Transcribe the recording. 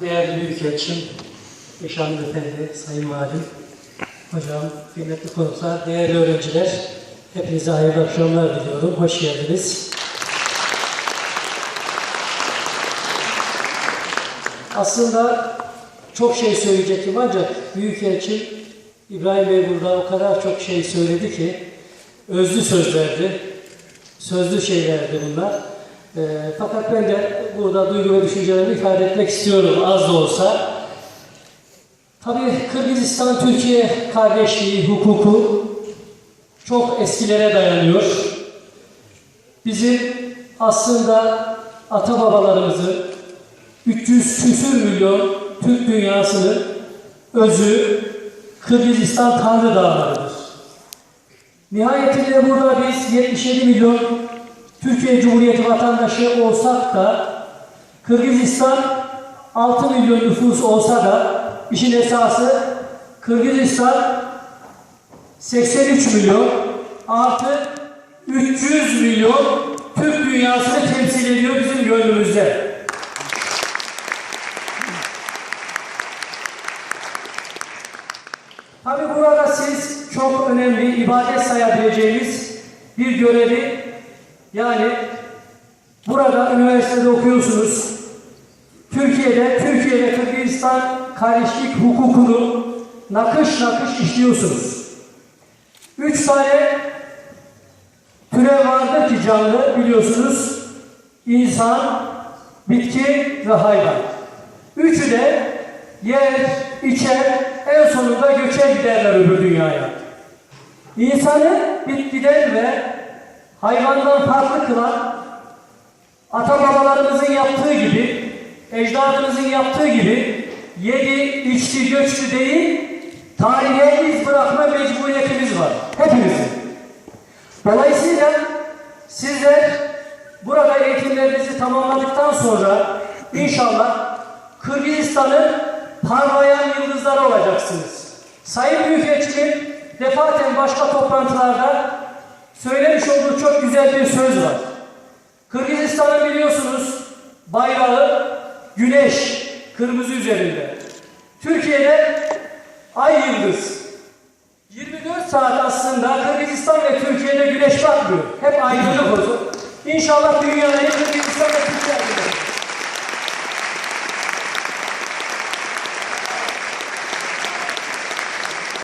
değerli Büyükelçim, Eş Efendi, Sayın Valim, Hocam, kıymetli konuklar, değerli öğrenciler, hepinize hayırlı akşamlar diliyorum. Hoş geldiniz. Aslında çok şey söyleyecektim ancak Büyükelçim İbrahim Bey burada o kadar çok şey söyledi ki özlü sözlerdi, sözlü şeylerdi bunlar. Ee, fakat ben de burada duygu ve düşüncelerimi ifade etmek istiyorum az da olsa. Tabii Kırgızistan-Türkiye kardeşliği, hukuku çok eskilere dayanıyor. Bizim aslında ata babalarımızın 300 küsür milyon Türk dünyasının özü Kırgızistan Tanrı Dağları'dır. Nihayetinde burada biz 77 milyon Türkiye Cumhuriyeti vatandaşı olsak da Kırgızistan 6 milyon nüfus olsa da işin esası Kırgızistan 83 milyon artı 300 milyon Türk dünyasını temsil ediyor bizim gönlümüzde. Tabi burada siz çok önemli ibadet sayabileceğiniz bir görevi yani burada üniversitede okuyorsunuz. Türkiye'de, Türkiye'de Kırgızistan kardeşlik hukukunu nakış nakış işliyorsunuz. Üç tane türev vardır ki canlı biliyorsunuz. İnsan, bitki ve hayvan. Üçü de yer, içer, en sonunda göçe giderler öbür dünyaya. İnsanı bitkiden ve hayvandan farklı kılan ata babalarımızın yaptığı gibi, ecdadımızın yaptığı gibi yedi, içti, göçtü değil, tarihe iz bırakma mecburiyetimiz var. Hepimizin. Dolayısıyla sizler burada eğitimlerinizi tamamladıktan sonra inşallah Kırgızistan'ın parlayan yıldızları olacaksınız. Sayın Büyükelçimin defaten başka toplantılarda olduğu çok güzel bir söz var. Kırgızistan'ın biliyorsunuz bayrağı güneş kırmızı üzerinde. Türkiye'de ay yıldız. 24 saat aslında Kırgızistan ve Türkiye'de güneş batmıyor. Hep ayrılık oldu. İnşallah dünyayı Kırgızistan ve Türkiye